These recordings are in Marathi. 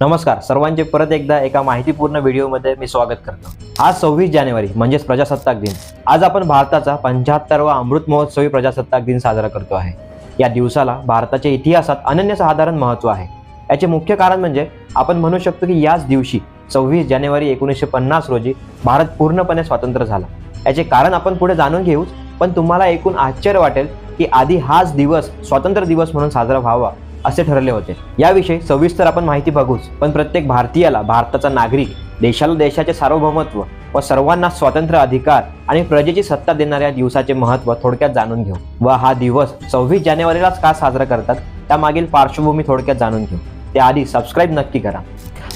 नमस्कार सर्वांचे परत एकदा एका माहितीपूर्ण व्हिडिओमध्ये मी स्वागत करतो. आज सव्वीस जानेवारी म्हणजेच प्रजासत्ताक दिन. आज आपण भारताचा पंच्याहत्तरवा अमृत महोत्सवी प्रजासत्ताक दिन साजरा करतो आहे. या दिवसाला भारताच्या इतिहासात अनन्यसाधारण महत्त्व आहे. याचे मुख्य कारण म्हणजे आपण म्हणू शकतो की याच दिवशी सव्वीस जानेवारी एकोणीसशे पन्नास रोजी भारत पूर्णपणे स्वतंत्र झाला. याचे कारण आपण पुढे जाणून घेऊच पण तुम्हाला एकूण आश्चर्य वाटेल की आधी हाच दिवस स्वातंत्र्य दिवस म्हणून साजरा व्हावा असे ठरले होते. याविषयी सविस्तर आपण माहिती बघूच. पण प्रत्येक भारतीयाला भारताचा नागरिक देशाला देशाचे सार्वभौमत्व व सर्वांना स्वातंत्र्य अधिकार आणि प्रजेची सत्ता देणाऱ्या दिवसाचे महत्त्व थोडक्यात जाणून घेऊ. व हा दिवस सव्वीस जानेवारीलाच का साजरा करतात त्यामागील पार्श्वभूमी थोडक्यात जाणून घेऊ. त्याआधी सबस्क्राईब नक्की करा.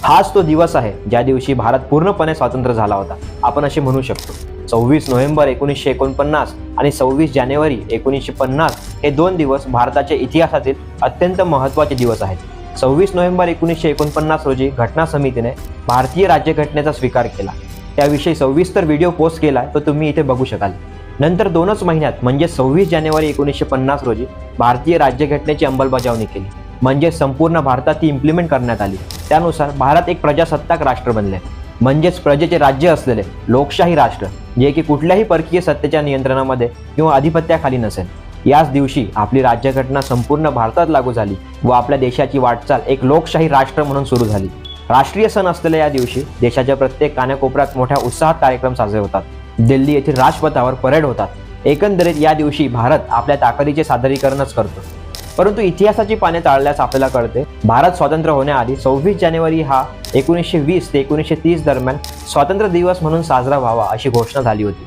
हाच तो दिवस आहे ज्या दिवशी भारत पूर्णपणे स्वातंत्र्य झाला होता. आपण असे म्हणू शकतो. सव्वीस नोव्हेंबर एकोणीसशे एकोणपन्नास आणि सव्वीस जानेवारी एकोणीसशे पन्नास हे दोन दिवस भारताच्या इतिहासातील अत्यंत महत्त्वाचे दिवस आहेत. सव्वीस नोव्हेंबर एकोणीसशे एकोणपन्नास रोजी घटना समितीने भारतीय राज्यघटनेचा स्वीकार केला. त्याविषयी सविस्तर व्हिडिओ पोस्ट केला तो तुम्ही इथे बघू शकाल. नंतर दोनच महिन्यात म्हणजे सव्वीस जानेवारी एकोणीसशे पन्नास रोजी भारतीय राज्यघटनेची अंमलबजावणी केली. म्हणजे संपूर्ण भारतात ती इम्प्लिमेंट करण्यात आली. त्यानुसार भारत एक प्रजासत्ताक राष्ट्र बनले. म्हणजेच प्रजेचे राज्य असलेले लोकशाही राष्ट्र. जे की कुठल्याही परकीय सत्तेच्या नियंत्रणामध्ये किंवा अधिपत्याखाली नसेल. याच दिवशी आपली राज्यघटना संपूर्ण भारतात लागू झाली व आपल्या देशाची वाटचाल एक लोकशाही राष्ट्र म्हणून सुरू झाली. राष्ट्रीय सण असलेल्या या दिवशी देशाच्या प्रत्येक कानाकोपऱ्यात मोठ्या उत्साहात कार्यक्रम साजरे होतात. दिल्ली येथील राजपथावर परेड होतात. एकंदरीत या दिवशी भारत आपल्या ताकदीचे सादरीकरणच करतो. परंतु इतिहासाची पाने चाळल्यास आपल्याला कळते भारत स्वातंत्र्य होण्याआधी सव्वीस जानेवारी हा एकोणीसशे वीस ते एकोणीसशे तीस दरम्यान स्वातंत्र्य दिवस म्हणून साजरा व्हावा अशी घोषणा झाली होती.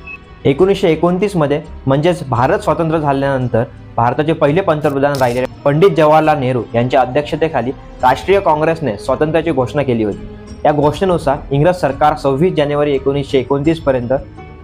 एकोणीसशे एकोणतीसमध्ये म्हणजेच भारत स्वातंत्र्य झाल्यानंतर भारताचे पहिले पंतप्रधान राहिलेले पंडित जवाहरलाल नेहरू यांच्या अध्यक्षतेखाली राष्ट्रीय काँग्रेसने स्वातंत्र्याची घोषणा केली होती. या घोषणेनुसार इंग्रज सरकार सव्वीस जानेवारी एकोणीसशे एकोणतीस पर्यंत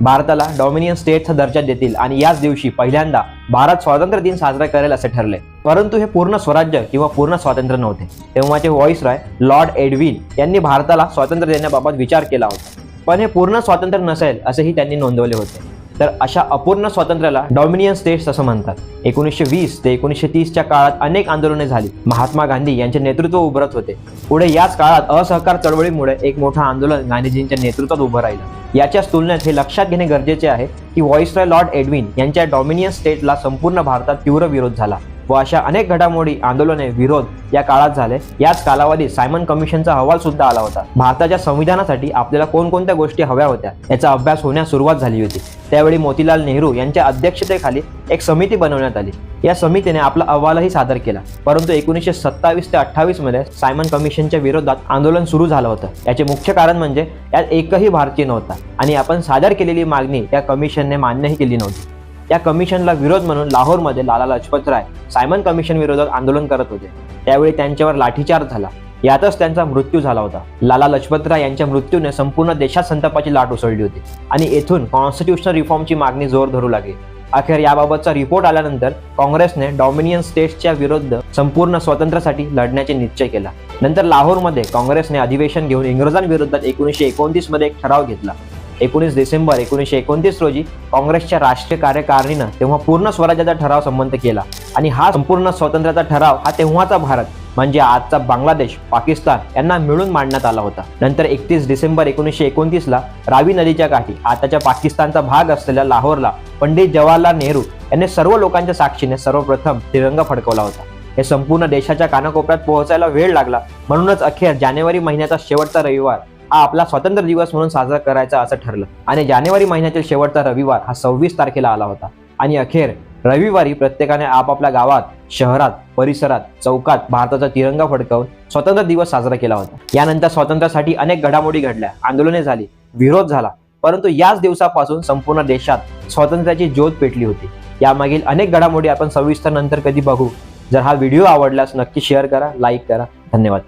भारताला डॉमिनियन स्टेटचा दर्जा देतील आणि याच दिवशी पहिल्यांदा भारत स्वातंत्र्य दिन साजरा करेल असे ठरले. परंतु हे पूर्ण स्वराज्य किंवा पूर्ण स्वातंत्र्य नव्हते. तेव्हाचे व्हॉइस रॉय लॉर्ड एडविन यांनी भारताला स्वातंत्र्य देण्याबाबत विचार केला होता. पण हे पूर्ण स्वातंत्र्य नसेल असेही त्यांनी नोंदवले होते. तर अशा अपूर्ण स्वातंत्र्याला डॉमिनियन स्टेट्स असं म्हणतात. एकोणीसशे वीस ते एकोणीसशे तीसच्या काळात अनेक आंदोलने झाली. महात्मा गांधी यांचे नेतृत्व उभरत होते. पुढे याच काळात असहकार चळवळीमुळे एक मोठं आंदोलन गांधीजींच्या नेतृत्वात उभं राहिलं. याच्याच तुलनेत हे लक्षात घेणे गरजेचे आहे की व्हॉइसरॉय लॉर्ड एडविन यांच्या डॉमिनियन स्टेटला संपूर्ण भारतात तीव्र विरोध झाला. व अशा अनेक घडामोडी आंदोलने विरोध या काळात झाले. याच कालावधीत सायमन कमिशनचा अहवाल सुद्धा आला होता. भारताच्या संविधानासाठी आपल्याला कोणकोणत्या गोष्टी हव्या होत्या याचा अभ्यास होण्यास सुरुवात झाली होती. त्यावेळी मोतीलाल नेहरू यांच्या अध्यक्षतेखाली एक समिती बनवण्यात आली. या समितीने आपला अहवालही सादर केला. परंतु एकोणीसशे सत्तावीस ते अठ्ठावीसमध्ये सायमन कमिशनच्या विरोधात आंदोलन सुरू झालं होतं. याचे मुख्य कारण म्हणजे यात एकही भारतीय नव्हता आणि आपण सादर केलेली मागणी या कमिशनने मान्यही केली नव्हती. या कमिशनला विरोध म्हणून लाहोरमध्ये लाला लजपत राय सायमन कमिशन विरोधात आंदोलन करत होते. त्यावेळी त्यांच्यावर लाठीचार्ज झाला. यातच त्यांचा मृत्यू झाला होता. लाला लजपत राय यांच्या मृत्यूने संपूर्ण देशात संतापाची लाट उसळली होती आणि येथून कॉन्स्टिट्युशनल रिफॉर्मची मागणी जोर धरू लागली. अखेर याबाबतचा रिपोर्ट आल्यानंतर काँग्रेसने डॉमिनियन स्टेट्सच्या विरुद्ध संपूर्ण स्वातंत्र्यासाठी लढण्याचे निश्चय केला. नंतर लाहोरमध्ये काँग्रेसने अधिवेशन घेऊन इंग्रजांविरोधात एकोणीसशे एकोणतीसमध्ये एक ठराव घेतला. एकोणीस डिसेंबर एकोणीसशे एकोणतीस रोजी काँग्रेसच्या राष्ट्रीय कार्यकारिणीनं तेव्हा पूर्ण स्वराज्याचा ठराव संबंध केला. आणि हा संपूर्ण स्वातंत्र्याचा ठराव हा तेव्हाचा भारत म्हणजे आजचा बांगलादेश पाकिस्तान यांना मिळून मांडण्यात आला होता. नंतर एकतीस डिसेंबर एकोणीसशे एकोणतीसला रावी नदीच्या काठी आताच्या पाकिस्तानचा भाग असलेल्या लाहोरला पंडित जवाहरलाल नेहरू यांनी सर्व लोकांच्या साक्षीने सर्वप्रथम तिरंगा फडकवला होता. हे संपूर्ण देशाच्या कानाकोपऱ्यात पोहोचायला वेळ लागला. म्हणूनच अखेर जानेवारी महिन्याचा शेवटचा रविवार हा आपला स्वातंत्र्य दिवस म्हणून साजरा करायचा असं ठरलं. आणि जानेवारी महिन्यातील शेवटचा रविवार हा सव्वीस तारखेला आला होता. आणि अखेर रविवारी प्रत्येकाने आपापल्या गावात शहरात परिसरात चौकात भारताचा तिरंगा फडकवून स्वातंत्र्य दिवस साजरा केला होता. यानंतर स्वातंत्र्यासाठी अनेक घडामोडी घडल्या. आंदोलने झाली विरोध झाला. परंतु याच दिवसापासून संपूर्ण देशात स्वातंत्र्याची ज्योत पेटली होती. यामागील अनेक घडामोडी आपण सविस्तर नंतर कधी बघू. जर हा व्हिडिओ आवडल्यास नक्की शेअर करा लाईक करा. धन्यवाद.